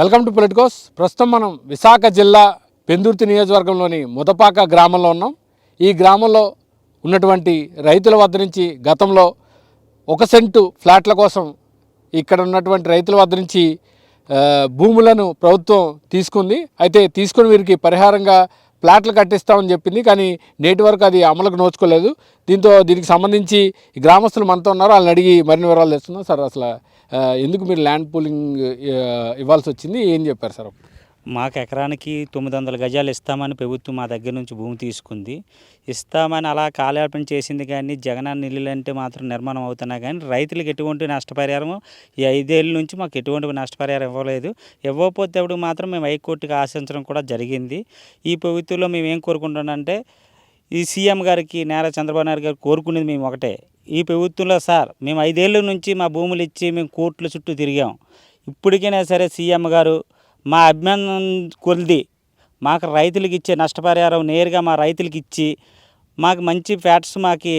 Welcome to Politicos. ప్రస్తుతం మనం విశాఖ జిల్లా పెందుర్తి నియోజకవర్గంలోని ముదపాక గ్రామంలో ఉన్నాం. ఈ గ్రామంలో ఉన్నటువంటి రైతుల వద్ద నుంచి గతంలో ఒక సెంటు ఫ్లాట్ల కోసం ఇక్కడ ఉన్నటువంటి రైతుల వద్ద నుంచి భూములను ప్రభుత్వం తీసుకుంది. అయితే తీసుకుని వీరికి పరిహారంగా ఫ్లాట్లు కట్టిస్తామని చెప్పింది. కానీ నేటి వరకు అది అమలుకు నోచుకోలేదు. దీంతో దీనికి సంబంధించి గ్రామస్తులు మనతో ఉన్నారు. వాళ్ళని అడిగి మరిన్ని వివరాలు తెస్తున్నాం సార్ అసలు ఎందుకు మీరు ల్యాండ్ పూలింగ్ ఇవ్వాల్సి వచ్చింది? ఏం చెప్పారు సార్ మాకు ఎకరానికి తొమ్మిది వందల గజాలు ఇస్తామని ప్రభుత్వం మా దగ్గర నుంచి భూమి తీసుకుంది. ఇస్తామని అలా కాలయాపన చేసింది కానీ జగనన్న ఇల్లులంటే మాత్రం నిర్మాణం అవుతున్నా కానీ రైతులకు ఎటువంటి నష్టపరిహారం ఈ ఐదేళ్ళ నుంచి మాకు ఎటువంటి నష్టపరిహారం ఇవ్వలేదు. ఇవ్వకపోతే అప్పుడు మాత్రం మేము హైకోర్టుకి ఆశించడం కూడా జరిగింది. ఈ ప్రభుత్వంలో మేము ఏం కోరుకుంటున్నామంటే ఈ సీఎం గారికి నేరా చంద్రబాబు నాయుడు గారు కోరుకునేది మేము ఒకటే. ఈ ప్రభుత్వంలో సార్ మేము ఐదేళ్ళ నుంచి మా భూములు ఇచ్చి మేము కోర్టుల చుట్టూ తిరిగాం. ఇప్పటికైనా సరే సీఎం గారు మా అభిమానం కొలిది మాకు రైతులకు ఇచ్చే నష్టపరిహారం నేరుగా మా రైతులకు ఇచ్చి మాకు మంచి ఫ్యాట్స్ మాకు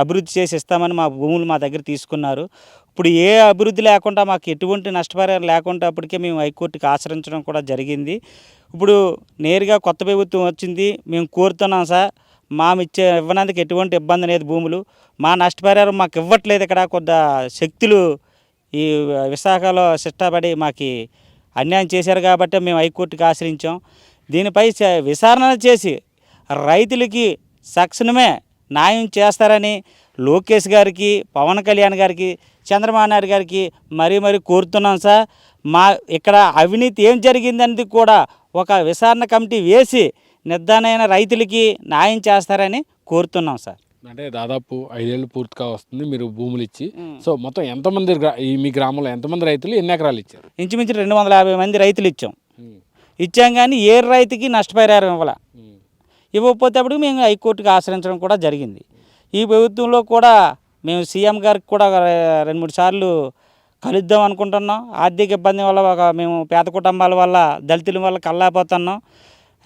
అభివృద్ధి చేసి ఇస్తామని మా భూములు మా దగ్గర తీసుకున్నారు. ఇప్పుడు ఏ అభివృద్ధి లేకుండా మాకు ఎటువంటి నష్టపరిహారం లేకుండా అప్పటికే మేము హైకోర్టుకి ఆశ్రయించడం కూడా జరిగింది. ఇప్పుడు నేరుగా కొత్త ప్రభుత్వం వచ్చింది మేము కోరుతున్నాం సార్ మామిచ్చే ఇచ్చే ఇవ్వనందుకు ఎటువంటి ఇబ్బంది లేదు భూములు. మా నష్టపరిహారం మాకు ఇవ్వట్లేదు ఇక్కడ. కొద్ది శక్తులు ఈ విశాఖలో శిష్టపడి మాకు అన్యాయం చేశారు కాబట్టి మేము హైకోర్టుకి ఆశ్రయించాం. దీనిపై విచారణ చేసి రైతులకి సక్షణమే న్యాయం చేస్తారని లోకేష్ గారికి పవన్ కళ్యాణ్ గారికి చంద్రబాబు నాయుడు గారికి మరీ మరీ కోరుతున్నాం సార్. మా ఇక్కడ అవినీతి ఏం జరిగిందనేది కూడా ఒక విచారణ కమిటీ వేసి నిర్ధారణ రైతులకి న్యాయం చేస్తారని కోరుతున్నాం సార్. అంటే దాదాపు ఐదేళ్ళు పూర్తిగా వస్తుంది మీరు భూములు ఇచ్చి. సో మొత్తం ఎంతమంది మీ గ్రామంలో ఎంతమంది రైతులు ఎన్ని ఎకరాలు ఇచ్చారు? ఇంచుమించు రెండు వందల యాభై మంది రైతులు ఇచ్చాం. ఇచ్చాం కానీ ఏ రైతుకి నష్టపరిహారం ఇవ్వాల. ఇవ్వకపోతే అప్పుడు మేము హైకోర్టుకి ఆశ్రయించడం కూడా జరిగింది. ఈ ప్రభుత్వంలో కూడా మేము సీఎం గారికి కూడా రెండు మూడు సార్లు కలుద్దాం అనుకుంటున్నాం. ఆర్థిక ఇబ్బంది వల్ల ఒక మేము పేద కుటుంబాల వల్ల దళితుల వల్ల కల్లాపోతున్నాం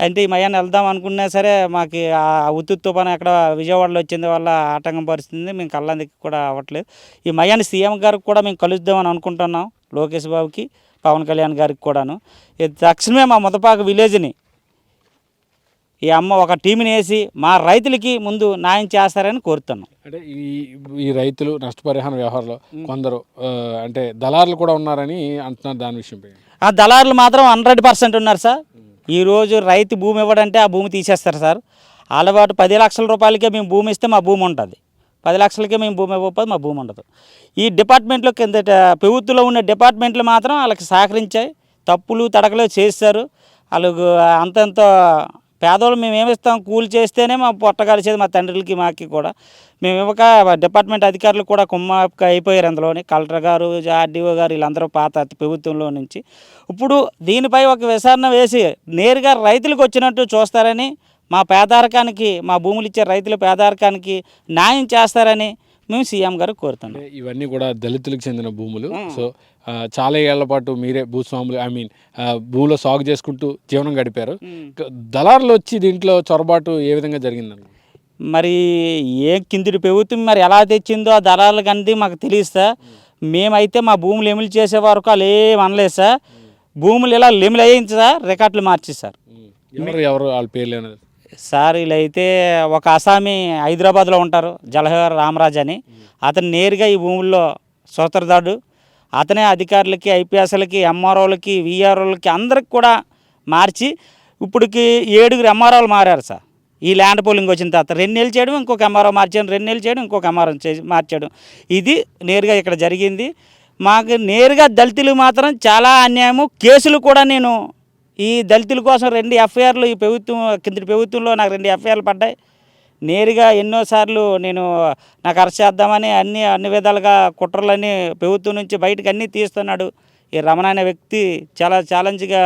అంటే ఈ మయాన్ని వెళ్దాం అనుకున్నా సరే మాకు ఆ ఉత్తు తుఫాను ఎక్కడ విజయవాడలో వచ్చింది వల్ల ఆటంకం పరిస్థితుంది. మేము కళ్ళందుకు కూడా అవ్వట్లేదు. ఈ మయాన్ని సీఎం గారికి కూడా మేము కలుద్దామని అనుకుంటున్నాం లోకేష్ బాబుకి పవన్ కళ్యాణ్ గారికి కూడాను. ఇది తక్షణమే మా ముదపాక విలేజ్ని ఈ అమ్మ ఒక టీంని వేసి మా రైతులకి ముందు న్యాయం చేస్తారని కోరుతున్నాం. అంటే ఈ ఈ రైతులు నష్టపరిహారం వ్యవహారంలో కొందరు అంటే దళారులు కూడా ఉన్నారని అంటున్నారు దాని విషయంపై ఆ దళారులు మాత్రం హండ్రెడ్ పర్సెంట్ ఉన్నారు సార్. ఈరోజు రైతు భూమి ఇవ్వడంటే ఆ భూమి తీసేస్తారు సార్. అలవాటు పది లక్షల రూపాయలకే మేము భూమి ఇస్తే మా భూమి ఉంటుంది. పది లక్షలకే మేము భూమి ఇవ్వకపోతే మా భూమి ఉండదు. ఈ డిపార్ట్మెంట్లో కింద ప్రభుత్వంలో ఉన్న డిపార్ట్మెంట్లు మాత్రం వాళ్ళకి సహకరించాయి. తప్పులు తడకలు చేస్తారు. వాళ్ళకు అంతంత పేదవాళ్ళు మేము ఏమిస్తాం కూలి చేస్తేనే మా పొట్ట కలిసేది మా తండ్రులకి మాకి కూడా. మేము ఇవ్వక డిపార్ట్మెంట్ అధికారులు కూడా కుమ్మక్క అయిపోయారు అందులోని. కలెక్టర్ గారు ఆర్డీఓ గారు వీళ్ళందరూ పాత ప్రభుత్వంలో నుంచి. ఇప్పుడు దీనిపై ఒక విచారణ వేసి నేరుగా రైతులకు వచ్చినట్టు చూస్తారని మా పేదరికానికి మా భూములు ఇచ్చే రైతుల పేదరికానికి న్యాయం చేస్తారని మేము సీఎం గారు కోరుతున్నాం. ఇవన్నీ కూడా దళితులకు చెందిన భూములు. సో చాలా ఏళ్ళ పాటు మీరే భూస్వాములు ఐ మీన్ భూమిలో సాగు చేసుకుంటూ జీవనం గడిపారు. దళారులు వచ్చి దీంట్లో చొరబాటు ఏ విధంగా జరిగిందన్న? మరి ఏ కిందిటి ప్రభుత్వం మరి ఎలా తెచ్చిందో ఆ దళాలకు అనేది మాకు తెలియదు సార్. మేమైతే మా భూములు ఎమిలి చేసే వరకు వాళ్ళు ఏం అనలేదు సార్. భూములు ఇలా లెమిలి అయ్యింది సార్ రికార్డులు మార్చి సార్. ఎవరు ఎవరు వాళ్ళ పేర్లు అనేది సార్ వీళ్ళైతే ఒక అసామి హైదరాబాద్లో ఉంటారు జలహర్ రామరాజ్ అని. అతను నేరుగా ఈ భూముల్లో సూత్రధారుడు అతనే అధికారులకి ఐపీఎస్లకి ఎంఆర్ఓలకి విఆర్ఓలకి అందరికి కూడా మార్చి ఇప్పటికి ఏడుగురు ఎంఆర్ఓలు మారారు సార్. ఈ ల్యాండ్ పోలింగ్ వచ్చిన తర్వాత రెండు నెలలు చేయడం ఇంకొక ఎంఆర్ఓ మార్చాడు రెండు నెలలు చేయడం ఇంకొక ఎంఆర్ఓ మార్చడం మార్చాడు. ఇది నేరుగా ఇక్కడ జరిగింది. మాకు నేరుగా దళితులు మాత్రం చాలా అన్యాయము. కేసులు కూడా నేను ఈ దళితుల కోసం రెండు ఎఫ్ఐఆర్లు ఈ ప్రభుత్వం కిందటి ప్రభుత్వంలో నాకు రెండు ఎఫ్ఐఆర్లు పడ్డాయి. నేరుగా ఎన్నోసార్లు నేను నాకు అరెస్ట్ చేద్దామని అన్ని అన్ని విధాలుగా కుట్రలన్నీ ప్రభుత్వం నుంచి బయటకు అన్నీ తీస్తున్నాడు. ఈ రమణ అనే వ్యక్తి చాలా ఛాలెంజ్గా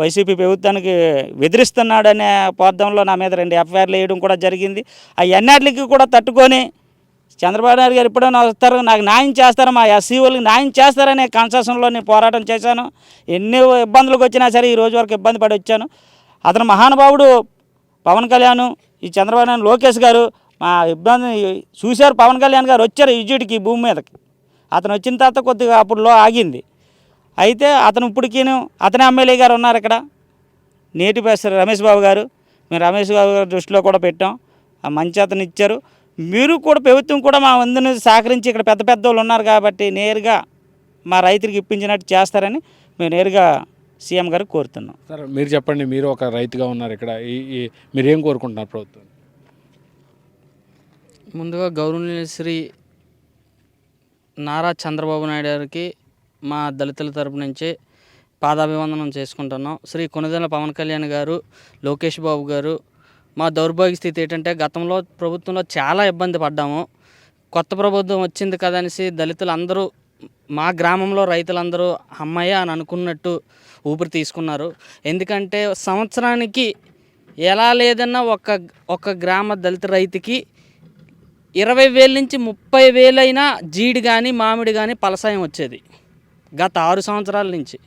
వైసీపీ ప్రభుత్వానికి బెదిరిస్తున్నాడు పార్థంలో నా మీద రెండు ఎఫ్ఐఆర్లు వేయడం కూడా జరిగింది. ఆ ఎన్నిటికి కూడా తట్టుకొని చంద్రబాబు నాయుడు గారు ఎప్పుడైనా వస్తారు నాకు న్యాయం చేస్తారు మా ఎస్సీ వాళ్ళకి న్యాయం చేస్తారనే కన్సెషన్లో నేను పోరాటం చేశాను. ఎన్ని ఇబ్బందులకు వచ్చినా సరే ఈ రోజు వరకు ఇబ్బంది పడి వచ్చాను. అతను మహానుభావుడు పవన్ కళ్యాణ్ ఈ చంద్రబాబు నాయుడు లోకేష్ గారు మా ఇబ్బంది చూశారు. పవన్ కళ్యాణ్ గారు వచ్చారు విజయుడికి భూమి మీదకి. అతను వచ్చిన తర్వాత కొద్దిగా అప్పుడులో ఆగింది. అయితే అతను ఇప్పటికీను అతని ఎమ్మెల్యే గారు ఉన్నారు ఇక్కడ. నేటి రమేష్ బాబు గారు. మేము రమేష్ బాబు గారి దృష్టిలో కూడా పెట్టాం. ఆ మంచి అతను ఇచ్చారు. మీరు కూడా ప్రభుత్వం కూడా మా వంతుని సహకరించి ఇక్కడ పెద్ద పెద్ద వాళ్ళు ఉన్నారు కాబట్టి నేరుగా మా రైతులకు ఇప్పించినట్టు చేస్తారని మేము నేరుగా సీఎం గారు కోరుతున్నాం. సార్ మీరు చెప్పండి మీరు ఒక రైతుగా ఉన్నారు ఇక్కడ. ఈ ఈ మీరు ఏం కోరుకుంటున్నారు ప్రభుత్వం? ముందుగా గౌరవనీయ శ్రీ నారా చంద్రబాబు నాయుడు గారికి మా దళితుల తరపు నుంచి పాదాభివందనం చేసుకుంటున్నాం. శ్రీ కొనుదెల పవన్ కళ్యాణ్ గారు లోకేష్ బాబు గారు మా దౌర్భాగ్య స్థితి ఏంటంటే గతంలో ప్రభుత్వంలో చాలా ఇబ్బంది పడ్డాము. కొత్త ప్రభుత్వం వచ్చింది కదనేసి దళితులు అందరూ మా గ్రామంలో రైతులందరూ అమ్మయ్య అని అనుకున్నట్టు ఊపిరి తీసుకున్నారు. ఎందుకంటే సంవత్సరానికి ఎలా లేదన్నా ఒక ఒక గ్రామ దళిత రైతుకి ఇరవై వేల నుంచి ముప్పై వేలైనా జీడి కానీ మామిడి కానీ పలసాయం వచ్చేది. గత ఆరు సంవత్సరాల నుంచి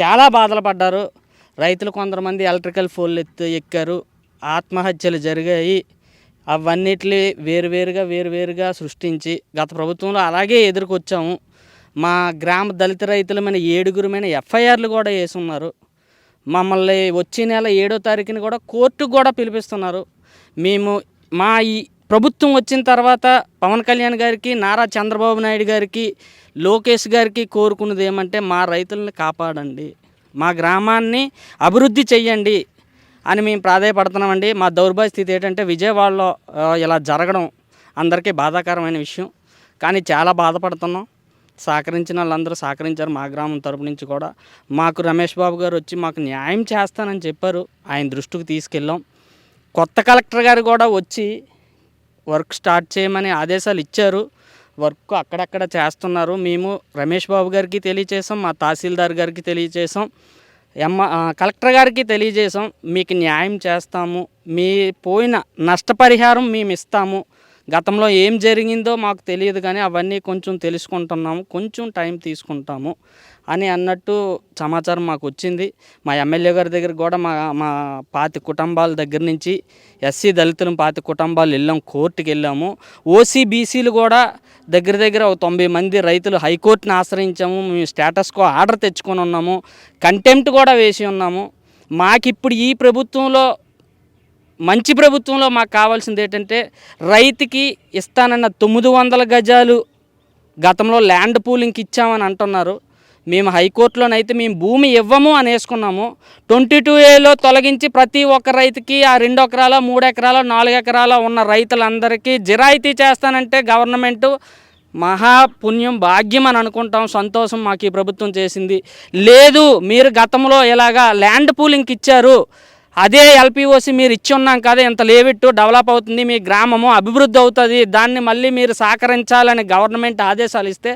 చాలా బాధలు పడ్డారు. రైతులు కొంతమంది ఎలక్ట్రికల్ ఫోన్లు ఎత్తు ఎక్కారు. ఆత్మహత్యలు జరిగాయి. అవన్నిటిని వేరువేరుగా వేరువేరుగా సృష్టించి గత ప్రభుత్వంలో అలాగే ఎదుర్కొచ్చాము. మా గ్రామ దళిత రైతులమైన ఏడుగురమైన ఎఫ్ఐఆర్లు కూడా వేసి ఉన్నారు మమ్మల్ని వచ్చే నెల ఏడో తారీఖుని కూడా కోర్టుకు కూడా పిలిపిస్తున్నారు. మేము మా ఈ ప్రభుత్వం వచ్చిన తర్వాత పవన్ కళ్యాణ్ గారికి నారా చంద్రబాబు నాయుడు గారికి లోకేష్ గారికి కోరుకున్నది ఏమంటే మా రైతుల్ని కాపాడండి. మా గ్రామాన్ని అభివృద్ధి చెయ్యండి అని మేము ప్రాధాయపడుతున్నామండి. మా దౌర్భాగ్య స్థితి ఏంటంటే విజయవాడలో ఇలా జరగడం అందరికీ బాధాకరమైన విషయం. కానీ చాలా బాధపడుతున్నాం. సహకరించిన వాళ్ళందరూ సహకరించారు మా గ్రామం తరపు నుంచి కూడా. మాకు రమేష్ బాబు గారు వచ్చి మాకు న్యాయం చేస్తానని చెప్పారు. ఆయన దృష్టికి తీసుకెళ్ళాం. కొత్త కలెక్టర్ గారు కూడా వచ్చి వర్క్ స్టార్ట్ చేయమని ఆదేశాలు ఇచ్చారు. వర్క్ అక్కడక్కడ చేస్తున్నారు. మేము రమేష్ బాబు గారికి తెలియచేసాం మా తహసీల్దార్ గారికి తెలియచేసాం ఎమ్మ కలెక్టర్ గారికి తెలియజేసాం మీకు న్యాయం చేస్తాము. మీ పోయిన నష్టపరిహారం మేము ఇస్తాము. గతంలో ఏం జరిగిందో మాకు తెలియదు కానీ అవన్నీ కొంచెం తెలుసుకుంటున్నాము. కొంచెం టైం తీసుకుంటాము. అని అన్నట్టు సమాచారం మాకు వచ్చింది. మా ఎమ్మెల్యే గారి దగ్గర కూడా మా మా పాతి కుటుంబాల దగ్గర నుంచి ఎస్సీ దళితులు పాతి కుటుంబాలు వెళ్ళాం కోర్టుకి వెళ్ళాము. ఓసీ బీసీలు కూడా దగ్గర దగ్గర ఒక తొంభై మంది రైతులు హైకోర్టుని ఆశ్రయించాము. మేము స్టేటస్కో ఆర్డర్ తెచ్చుకొని ఉన్నాము. కంటెంప్ట్ కూడా వేసి ఉన్నాము. మాకిప్పుడు ఈ ప్రభుత్వంలో మంచి ప్రభుత్వంలో మాకు కావాల్సింది ఏంటంటే రైతుకి ఇస్తానన్న తొమ్మిది వందల గజాలు గతంలో ల్యాండ్ పూలింగ్కి ఇచ్చామని అంటున్నారు. మేము హైకోర్టులోనైతే మేము భూమి ఇవ్వము అని వేసుకున్నాము ట్వంటీ టూ ఏలో తొలగించి ప్రతి ఒక్క రైతుకి ఆ రెండు ఎకరాల మూడు ఎకరాల నాలుగు ఎకరాల ఉన్న రైతులందరికీ జిరాయితీ చేస్తానంటే గవర్నమెంటు మహా పుణ్యం భాగ్యం అని అనుకుంటాం. సంతోషం మాకు ఈ ప్రభుత్వం చేసింది. లేదు మీరు గతంలో ఇలాగా ల్యాండ్ పూలింగ్కి ఇచ్చారు. అదే ఎల్పిఓసి మీరు ఇచ్చి ఉన్నాం కదా ఇంత లేవిట్టు డెవలప్ అవుతుంది మీ గ్రామము అభివృద్ధి అవుతుంది దాన్ని మళ్ళీ మీరు సహకరించాలని గవర్నమెంట్ ఆదేశాలు ఇస్తే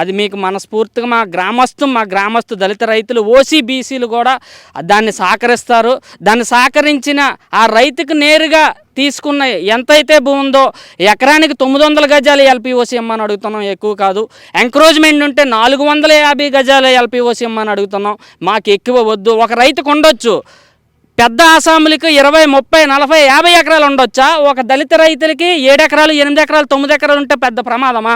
అది మీకు మనస్ఫూర్తిగా మా గ్రామస్తు మా గ్రామస్తు దళిత రైతులు ఓసీ బీసీలు కూడా దాన్ని సహకరిస్తారు. దాన్ని సహకరించిన ఆ రైతుకు నేరుగా తీసుకున్న ఎంతైతే భూమి ఉందో ఎకరానికి తొమ్మిది వందల గజాలు ఎల్పిఓసి ఇమ్మని అడుగుతున్నాం ఎక్కువ కాదు. ఎంకరేజ్మెంట్ ఉంటే నాలుగు వందల యాభై గజాలు ఎల్పిఓసి ఇమ్మని అడుగుతున్నాం మాకు ఎక్కువ వద్దు. ఒక రైతుకు ఉండొచ్చు పెద్ద అసెంబ్లీకి ఇరవై ముప్పై నలభై యాభై ఎకరాలు ఉండొచ్చా? ఒక దళిత రైతులకి ఏడెకరాలు ఎనిమిది ఎకరాలు తొమ్మిది ఎకరాలు ఉంటే పెద్ద ప్రమాదమా?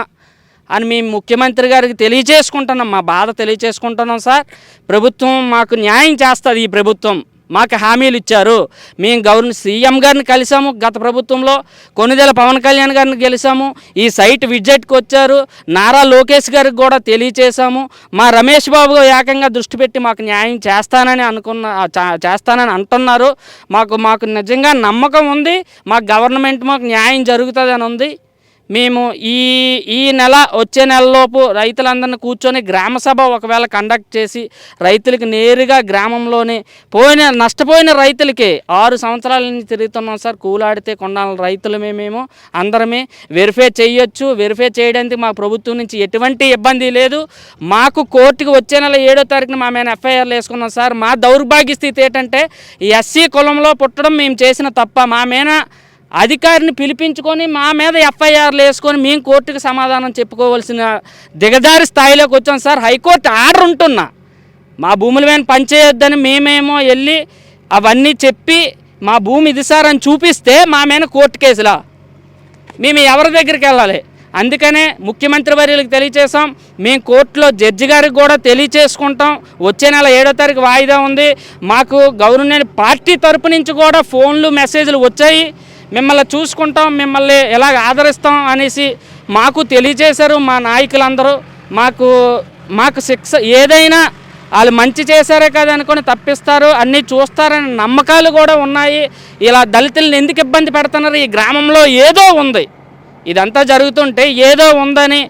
అని మేము ముఖ్యమంత్రి గారికి తెలియజేసుకుంటున్నాం. మా బాధ తెలియజేసుకుంటున్నాం సార్. ప్రభుత్వం మాకు న్యాయం చేస్తుంది ఈ ప్రభుత్వం. మాకు హామీలు ఇచ్చారు. మేము గవర్న సీఎం గారిని కలిసాము గత ప్రభుత్వంలో కొనిదెల పవన్ కళ్యాణ్ గారిని గెలిచాము ఈ సైట్ విజిట్కి వచ్చారు. నారా లోకేష్ గారికి కూడా తెలియచేశాము. మా రమేష్ బాబు ఏకంగా దృష్టి పెట్టి మాకు న్యాయం చేస్తానని అనుకున్న చేస్తానని అంటున్నారు. మాకు మాకు నిజంగా నమ్మకం ఉంది. మా గవర్నమెంట్ మాకు న్యాయం జరుగుతుందని ఉంది. మేము ఈ ఈ నెల వచ్చే నెలలోపు రైతులందరినీ కూర్చొని గ్రామ సభ ఒకవేళ కండక్ట్ చేసి రైతులకి నేరుగా గ్రామంలోనే పోయిన నష్టపోయిన రైతులకి ఆరు సంవత్సరాల నుంచి తిరుగుతున్నాం సార్. కూలాడితే కొన్నాళ్ళ రైతులమే మేము అందరమే వెరిఫై చేయొచ్చు. వెరిఫై చేయడానికి మా ప్రభుత్వం నుంచి ఎటువంటి ఇబ్బంది లేదు. మాకు కోర్టుకు వచ్చే నెల ఏడో తారీఖున మా మేము ఎఫ్ఐఆర్లు వేసుకున్నాం సార్. మా దౌర్భాగ్య స్థితి ఏంటంటే ఎస్సీ కులంలో పుట్టడం మేము చేసిన తప్ప మా మీద అధికారిని పిలిపించుకొని మా మీద ఎఫ్ఐఆర్లు వేసుకొని మేము కోర్టుకు సమాధానం చెప్పుకోవాల్సిన దిగదారి స్థాయిలోకి వచ్చాం సార్. హైకోర్టు ఆర్డర్ ఉంటున్నా. మా భూముల మీద పనిచేయొద్దని మేమేమో వెళ్ళి అవన్నీ చెప్పి మా భూమి ఇది సార్ అని చూపిస్తే మా మీద కోర్టు కేసులా. మేము ఎవరి దగ్గరికి వెళ్ళాలి? అందుకనే ముఖ్యమంత్రి వర్యులకు తెలియచేసాం మేము కోర్టులో జడ్జి గారికి కూడా తెలియచేసుకుంటాం. వచ్చే నెల ఏడో తారీఖు వాయిదా ఉంది. మాకు గవర్నమెంట్ పార్టీ తరపు నుంచి కూడా ఫోన్లు మెసేజ్లు వచ్చాయి. మిమ్మల్ని చూసుకుంటాం మిమ్మల్ని ఎలాగ ఆదరిస్తాం అనేసి మాకు తెలియజేశారు మా నాయకులందరూ. మాకు మాకు శిక్ష ఏదైనా వాళ్ళు మంచి చేశారే కదా అనుకొని తప్పిస్తారు అన్నీ చూస్తారనే నమ్మకాలు కూడా ఉన్నాయి. ఇలా దళితులను ఎందుకు ఇబ్బంది పెడుతున్నారు? ఈ గ్రామంలో ఏదో ఉంది. ఇదంతా జరుగుతుంటే ఏదో ఉందని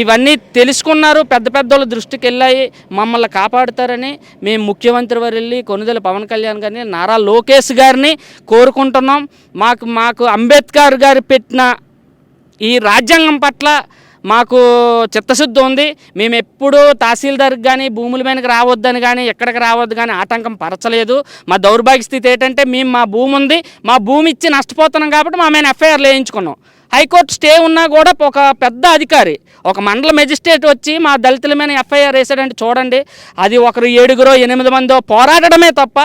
ఇవన్నీ తెలుసుకున్నారు పెద్ద పెద్దోళ్ళ దృష్టికి వెళ్ళాయి మమ్మల్ని కాపాడుతారని మేము ముఖ్యమంత్రి వారు వెళ్ళి కొనుదల పవన్ కళ్యాణ్ గారిని నారా లోకేష్ గారిని కోరుకుంటున్నాం. మాకు మాకు అంబేద్కర్ గారు పెట్టిన ఈ రాజ్యాంగం పట్ల మాకు చిత్తశుద్ధి ఉంది. మేము ఎప్పుడూ తహసీల్దార్కి కానీ భూముల మీదకి రావద్దని కానీ ఎక్కడికి రావద్దు కానీ ఆటంకం పరచలేదు. మా దౌర్భాగ్య స్థితి ఏంటంటే మేము మా భూమి ఉంది మా భూమి ఇచ్చి నష్టపోతున్నాం కాబట్టి మా మీద ఎఫ్ఐఆర్ వేయించుకున్నాం. హైకోర్టు స్టే ఉన్నా కూడా ఒక పెద్ద అధికారి ఒక మండల మెజిస్ట్రేట్ వచ్చి మా దళితుల మీద ఎఫ్ఐఆర్ వేసాడంటే చూడండి అది ఒకరు ఏడుగురో ఎనిమిది మందో పోరాడమే తప్ప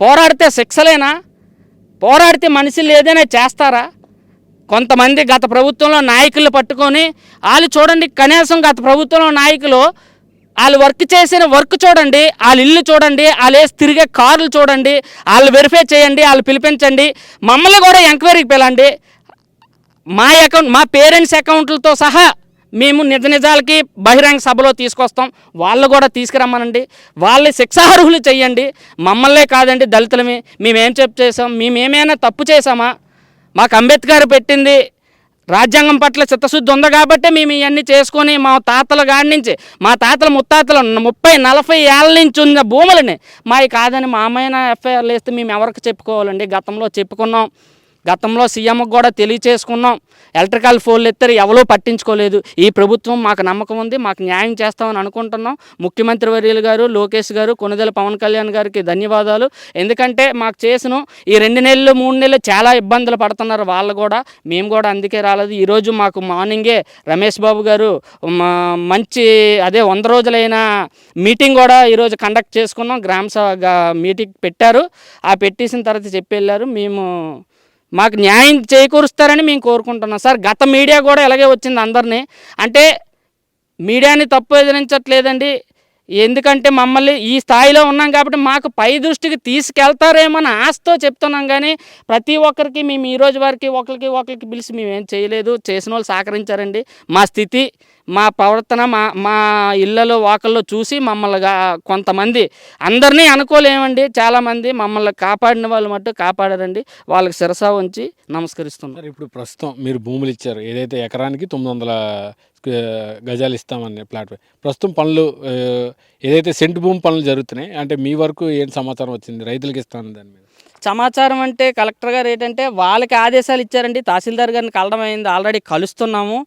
పోరాడితే శిక్షలేనా? పోరాడితే మనుషులు ఏదైనా చేస్తారా? కొంతమంది గత ప్రభుత్వంలో నాయకులు పట్టుకొని వాళ్ళు చూడండి కనీసం గత ప్రభుత్వంలో నాయకులు వాళ్ళు వర్క్ చేసిన వర్క్ చూడండి వాళ్ళ ఇల్లు చూడండి వాళ్ళు వేసి తిరిగే కార్లు చూడండి వాళ్ళు వెరిఫై చేయండి వాళ్ళు పిలిపించండి మమ్మల్ని కూడా ఎంక్వైరీకి పిలండి. మా అకౌంట్ మా పేరెంట్స్ అకౌంట్లతో సహా మేము నిజ నిజాలకి బహిరంగ సభలో తీసుకొస్తాం. వాళ్ళు కూడా తీసుకురమ్మనండి. వాళ్ళని శిక్షార్హులు చేయండి మమ్మల్నే కాదండి దళితులమే. మేమేం చెప్పు చేసాం? మేమేమైనా తప్పు చేసామా? మాకు అంబేద్కర్ పెట్టింది. రాజ్యాంగం పట్ల చిత్తశుద్ధి ఉంది కాబట్టి మేము ఇవన్నీ చేసుకొని మా తాతల గాడి నుంచి మా తాతల ముత్తాతలు ముప్పై నలభై ఏళ్ళ నుంచి ఉన్న భూములని మావి కాదని మా అమ్మాయిన ఎఫ్ఐఆర్లు వేస్తే మేము ఎవరికి చెప్పుకోవాలండి? గతంలో చెప్పుకున్నాం. గతంలో సీఎంకు కూడా తెలియచేసుకున్నాం. ఎలక్ట్రికల్ ఫోన్లు ఎత్తారు ఎవరూ పట్టించుకోలేదు. ఈ ప్రభుత్వం మాకు నమ్మకం ఉంది మాకు న్యాయం చేస్తామని అనుకుంటున్నాం. ముఖ్యమంత్రి వర్యులు గారు లోకేష్ గారు కొనుదల పవన్ కళ్యాణ్ గారికి ధన్యవాదాలు. ఎందుకంటే మాకు చేసిన ఈ రెండు నెలలు మూడు నెలలు చాలా ఇబ్బందులు పడుతున్నారు వాళ్ళు కూడా. మేము కూడా అందుకే రాలేదు. ఈరోజు మాకు మార్నింగే రమేష్ బాబు గారు మా మంచి అదే వంద రోజులైన మీటింగ్ కూడా ఈరోజు కండక్ట్ చేసుకున్నాం. గ్రామ సభ మీటింగ్ పెట్టారు. ఆ పెట్టేసిన తర్వాత చెప్పి వెళ్ళారు. మేము మాకు న్యాయం చేకూరుస్తారని మేము కోరుకుంటున్నాం. సార్ గత మీడియా కూడా ఇలాగే వచ్చింది అందరినీ. అంటే మీడియాని తప్పు ఎదిరించట్లేదండి. ఎందుకంటే మమ్మల్ని ఈ స్థాయిలో ఉన్నాం కాబట్టి మాకు పై దృష్టికి తీసుకెళ్తారేమో అని ఆశతో చెప్తున్నాం కానీ ప్రతి ఒక్కరికి మేము ఈరోజు వారికి వరకు ఒకరికి ఒకరికి పిలిచి మేము ఏం చేయలేదు. చేసిన వాళ్ళు సహకరించారండి. మా స్థితి మా ప్రవర్తన మా మా ఇళ్ళలో వాకల్లో చూసి మమ్మల్ని కొంతమంది అందరినీ అనుకోలేమండి. చాలామంది మమ్మల్ని కాపాడిన వాళ్ళు మట్టు కాపాడారండి. వాళ్ళకి శిరసా ఉంచి నమస్కరిస్తున్నారు ఇప్పుడు ప్రస్తుతం మీరు భూములు ఇచ్చారు. ఏదైతే ఎకరానికి తొమ్మిది వందల గజాలు ఇస్తామని ప్లాట్. ప్రస్తుతం పనులు ఏదైతే సెంటు భూమి పనులు జరుగుతున్నాయి అంటే మీ వరకు ఏం సమాచారం వచ్చింది? రైతులకు ఇస్తాను దాని మీద. సమాచారం అంటే కలెక్టర్ గారు ఏంటంటే వాళ్ళకి ఆదేశాలు ఇచ్చారండి. తహసీల్దార్ గారిని కలడం అయింది. ఆల్రెడీ కలుస్తున్నాము.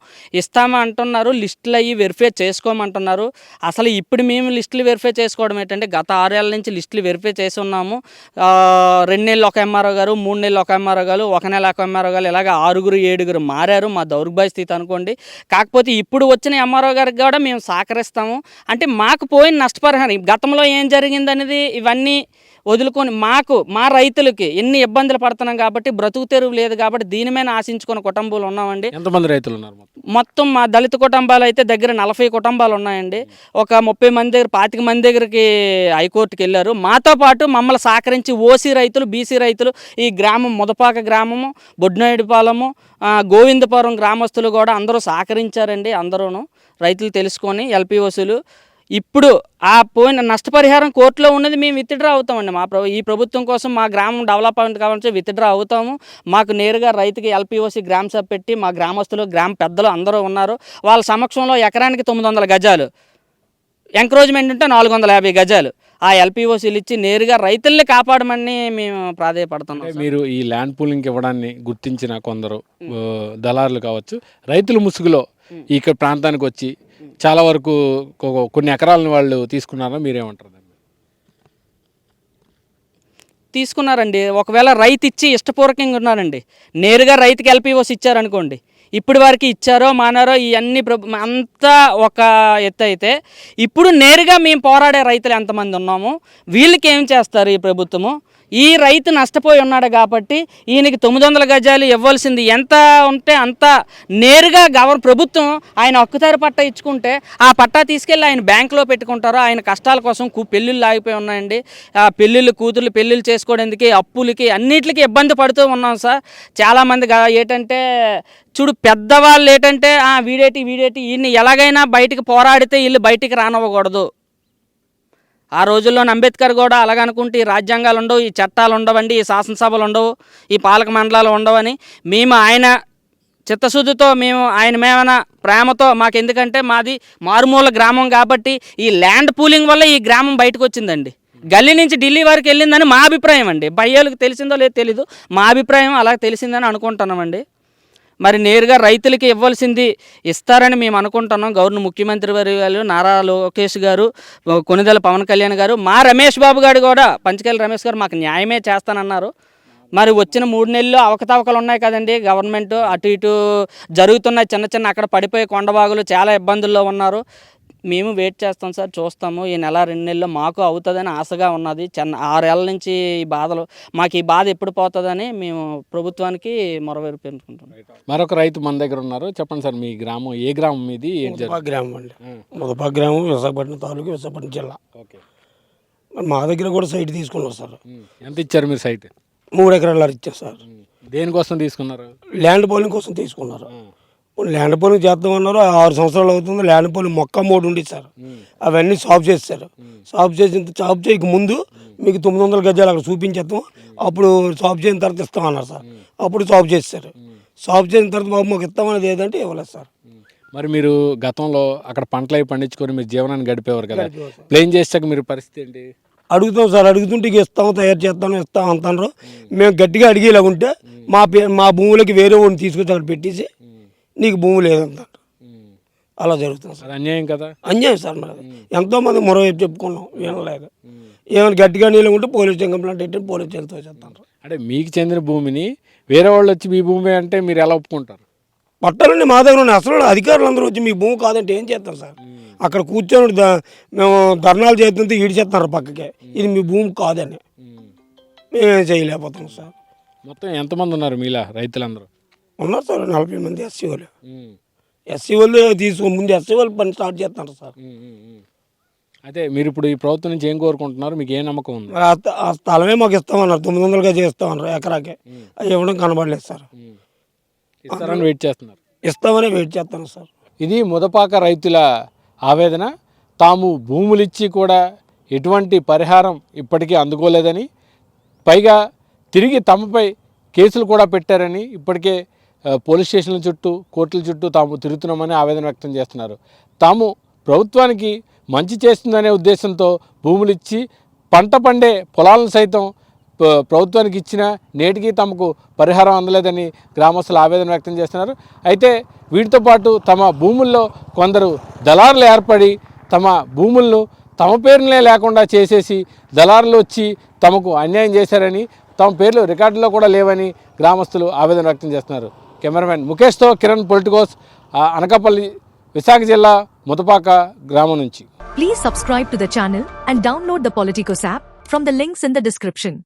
ఇస్తామా అంటున్నారు. లిస్టులు అయ్యి వెరిఫై చేసుకోమంటున్నారు. అసలు ఇప్పుడు మేము లిస్టులు వెరిఫై చేసుకోవడం ఏంటంటే గత ఆరేళ్ళ నుంచి లిస్టులు వెరిఫై చేసి ఉన్నాము. రెండు నెలలు ఒక ఎంఆర్ఓ గారు మూడు నెలలు ఒక ఎంఆర్ఓ గారు ఒక నెల ఒక ఎంఆర్ఓ గారు ఇలాగ ఆరుగురు ఏడుగురు మారారు. మా దౌర్భాగ్య స్థితి అనుకోండి. కాకపోతే ఇప్పుడు వచ్చిన ఎంఆర్ఓ గారికి కూడా మేము సహకరిస్తాము. అంటే మాకు పోయిన నష్టపరిహారం గతంలో ఏం జరిగిందనేది ఇవన్నీ వదులుకొని మాకు మా రైతులు రైతులకి ఎన్ని ఇబ్బందులు పడుతున్నాం కాబట్టి బ్రతుకు తెరువు లేదు కాబట్టి దీని మీద ఆశించుకున్న కుటుంబాలు ఉన్నామండి. ఎంతమంది రైతులు ఉన్నారు మొత్తం? మా దళిత కుటుంబాలు అయితే దగ్గర నలభై కుటుంబాలు ఉన్నాయండి. ఒక ముప్పై మంది దగ్గర పాతిక మంది దగ్గరికి హైకోర్టుకి వెళ్ళారు. మాతో పాటు మమ్మల్ని సహకరించి ఓసీ రైతులు బీసీ రైతులు ఈ గ్రామం ముదపాక గ్రామము బొడ్నాయుడిపాలెము గోవిందపురం గ్రామస్తులు కూడా అందరూ సహకరించారండి అందరూను. రైతులు తెలుసుకొని ఎల్పి వసూలు ఇప్పుడు ఆ పోయిన నష్టపరిహారం కోర్టులో ఉన్నది మేము విత్డ్రా అవుతామండి మా ప్రభు ఈ ప్రభుత్వం కోసం మా గ్రామం డెవలప్మెంట్ కావాలంటే విత్డ్రా అవుతాము. మాకు నేరుగా రైతుకి ఎల్పిఓసి గ్రామ సభ పెట్టి మా గ్రామస్తులు గ్రామ పెద్దలు అందరూ ఉన్నారు. వాళ్ళ సమక్షంలో ఎకరానికి తొమ్మిది వందల గజాలు. ఎంక్రోచ్మెంట్ ఉంటే నాలుగు వందల యాభై గజాలు. ఆ ఎల్పిఓసీలు ఇచ్చి నేరుగా రైతుల్ని కాపాడమని మేము ప్రాధాయపడుతున్నాం మీరు ఈ ల్యాండ్ పూలింగ్ ఇవ్వడాన్ని గుర్తించిన కొందరు దళారులు కావచ్చు. రైతుల ముసుగులో ఇక్కడ ప్రాంతానికి వచ్చి చాలా వరకు కొన్ని ఎకరాలను వాళ్ళు తీసుకున్నారా? మీరేమంటారు తీసుకున్నారండి. ఒకవేళ రైతు ఇచ్చి ఇష్టపూర్వకంగా ఉన్నారండి. నేరుగా రైతుకి ఎల్పిఓస్ ఇచ్చారనుకోండి. ఇప్పుడు వారికి ఇచ్చారో మానారో ఇవన్నీ ప్రభు అంతా ఒక ఎత్తు అయితే ఇప్పుడు నేరుగా మేము పోరాడే రైతులు ఎంతమంది ఉన్నాము? వీళ్ళకి ఏం చేస్తారు ఈ ప్రభుత్వము? ఈ రైతు నష్టపోయి ఉన్నాడు కాబట్టి ఈయనకి తొమ్మిది వందల గజాలు ఇవ్వాల్సింది. ఎంత ఉంటే అంత నేరుగా గవర్ ప్రభుత్వం ఆయన హక్కుదారి పట్టా ఇచ్చుకుంటే ఆ పట్టా తీసుకెళ్ళి ఆయన బ్యాంకులో పెట్టుకుంటారు. ఆయన కష్టాల కోసం కు పెళ్ళిళ్ళు ఆగిపోయి ఉన్నాయండి. ఆ పెళ్ళిళ్ళు కూతుర్లు పెళ్ళిళ్ళు చేసుకోవడానికి అప్పులకి అన్నిటికీ ఇబ్బంది పడుతూ ఉన్నాం సార్. చాలామంది ఏంటంటే చూడు పెద్దవాళ్ళు ఏంటంటే "ఆ, వీడేటి వీడేటి ఈయన్ని ఎలాగైనా బయటికి పోరాడితే వీళ్ళు బయటికి రానివ్వకూడదు. ఆ రోజుల్లో అంబేద్కర్ కూడా అలాగనుకుంటే ఈ రాజ్యాంగాలు ఉండవు ఈ చట్టాలు ఉండవండి ఈ శాసనసభలు ఉండవు ఈ పాలక మండలాలు ఉండవని మేము ఆయన చిత్తశుద్ధితో మేము ఆయన మేమైనా ప్రేమతో మాకు ఎందుకంటే మాది మారుమూల గ్రామం కాబట్టి ఈ ల్యాండ్ పూలింగ్ వల్ల ఈ గ్రామం బయటకు వచ్చిందండి గల్లీ నుంచి ఢిల్లీ వరకు వెళ్ళిందని మా అభిప్రాయం అండి బయ్యాలకు తెలిసిందో లేదో తెలీదు. మా అభిప్రాయం అలా తెలిసిందని అనుకుంటున్నామండి. మరి నేరుగా రైతులకి ఇవ్వాల్సింది ఇస్తారని మేము అనుకుంటున్నాం. గవర్నర్ ముఖ్యమంత్రి గారు నారా లోకేష్ గారు కొనిదెల పవన్ కళ్యాణ్ గారు మా రమేష్ బాబు గారు కూడా పంచకల్లి రమేష్ గారు మాకు న్యాయమే చేస్తానన్నారు. మరి వచ్చిన మూడు నెలలు అవకతవకలు ఉన్నాయి కదండి. గవర్నమెంట్ అటు ఇటు జరుగుతున్నాయి చిన్న చిన్న అక్కడ పడిపోయే కొండబాగులు చాలా ఇబ్బందుల్లో ఉన్నారు. మేము వెయిట్ చేస్తాం సార్ చూస్తాము. ఈ నెల రెండు నెలల్లో మాకు అవుతుందని ఆశగా ఉన్నది. చిన్న ఆరేళ్ళ నుంచి ఈ బాధలు మాకు ఈ బాధ ఎప్పుడు పోతుందని మేము ప్రభుత్వానికి మొరవేరు పెట్టుకుంటున్నాం మరొక రైతు మన దగ్గర ఉన్నారు. చెప్పండి సార్ మీ గ్రామం ఏ గ్రామం? ముదపా గ్రామం అండి. ముదపా గ్రామం విశాఖపట్నం తాలూకు విశాఖపట్నం జిల్లా. ఓకే. మా దగ్గర కూడా సైట్ తీసుకున్నాం సార్. ఎంత ఇచ్చారు మీరు సైట్? మూడు ఎకరాలు ఇచ్చారు సార్. దేనికోసం తీసుకున్నారు? ల్యాండ్ పోలింగ్ కోసం తీసుకున్నారు. ల్యాండ్ పోలింగ్ చేద్దామన్నారు ఆరు సంవత్సరాలు అవుతుంది ల్యాండ్ పోలింగ్ మొక్క మూడు ఉంది సార్. అవన్నీ సాఫ్ చేస్తారు సాఫ్ చేసిన సాఫ్ చేయక ముందు మీకు తొమ్మిది వందల గజాలు అక్కడ చూపించేస్తాం అప్పుడు సాఫ్ చేసిన తర్వాత ఇస్తామన్నారు సార్. అప్పుడు సాఫ్ చేస్తారు సాఫ్ చేసిన తర్వాత బాబు మాకు ఇస్తామనేది ఏదంటే ఇవ్వలేదు సార్. మరి మీరు గతంలో అక్కడ పంటలు అవి పండించుకొని మీరు జీవనాన్ని గడిపేవారు కదా. ప్లేన్ చేసాక మీరు పరిస్థితి ఏంటి? అడుగుతాం సార్ అడుగుతుంటే ఇక ఇస్తాం తయారు చేస్తాం ఇస్తాం అంటారు మేము. గట్టిగా అడిగేలా ఉంటే మా మా భూములకి వేరే వాడిని తీసుకొచ్చి అక్కడ పెట్టేసి నీకు భూమి లేదంటారు. అలా జరుగుతుంది సార్. అన్యాయం కదా? అన్యాయం సార్ మరి ఎంతోమంది మరో వైపు చెప్పుకున్నాం వినలేక. ఏమైనా గట్టిగా నీళ్ళు ఉంటే పోలీస్ కంప్లైంట్ పెట్టి పోలీస్ స్టేషన్తో చేస్తారు అంటే మీకు చెందిన భూమిని వేరే వాళ్ళు వచ్చి మీ భూమి అంటే మీరు ఎలా ఒప్పుకుంటారు? పట్టాలండి మా దగ్గర ఉన్న అసలు అధికారులు అందరూ వచ్చి మీ భూమి కాదంటే ఏం చేస్తాం సార్? అక్కడ కూర్చొని మేము ధర్నాలు చేస్తుంటే ఈడి చేస్తున్నారు పక్కకే ఇది మీ భూమి కాదని. మేమేం చేయలేకపోతున్నాం సార్. మొత్తం ఎంతమంది ఉన్నారు మీలా రైతులందరూ? ఉన్నారు సార్ నలభై మంది ఎస్సీ వాళ్ళు. ఎస్సీ వాళ్ళు తీసుకుని ముందు ఎస్సీ వాళ్ళు పని స్టార్ట్ చేస్తున్నారు సార్. అయితే మీరు ఇప్పుడు ఈ ప్రభుత్వం నుంచి ఏం కోరుకుంటున్నారు? మీకు ఏ నమ్మకం ఉంది? ఆ స్థ- ఆ స్థలమే మాకు ఇస్తామన్నారు తొమ్మిది వందలుగా చేస్తామన్నారు ఎకరాకే. అది ఇవ్వడం కనబడలేదు సార్. ఇస్తారని వెయిట్ చేస్తున్నారు. ఇస్తామని వెయిట్ చేస్తాను సార్. ఇది ముదపాక రైతుల ఆవేదన. తాము భూములిచ్చి కూడా ఎటువంటి పరిహారం ఇప్పటికీ అందుకోలేదని పైగా తిరిగి తమపై కేసులు కూడా పెట్టారని ఇప్పటికే పోలీస్ స్టేషన్ల చుట్టూ కోర్టుల చుట్టూ తాము తిరుగుతున్నామని ఆవేదన వ్యక్తం చేస్తున్నారు. తాము ప్రభుత్వానికి మంచి చేస్తుందనే ఉద్దేశంతో భూములు ఇచ్చి పంట పండే పొలాలను సైతం ప్రభుత్వానికి ఇచ్చిన నేటికి తమకు పరిహారం అందలేదని గ్రామస్తులు ఆవేదన వ్యక్తం చేస్తున్నారు. అయితే వీటితో పాటు తమ భూముల్లో కొందరు దళారులు ఏర్పడి తమ భూములను తమ పేరునే లేకుండా చేసేసి దళారులు వచ్చి తమకు అన్యాయం చేశారని తమ పేర్లు రికార్డులో కూడా లేవని గ్రామస్తులు ఆవేదన వ్యక్తం చేస్తున్నారు. కెమెరామెన్ ముఖేష్తో కిరణ్ పొలిటికోస్ అనకాపల్లి విశాఖ జిల్లా ముతపాక గ్రామం నుంచి. Please subscribe to the channel and download the Politicos app from the links in the description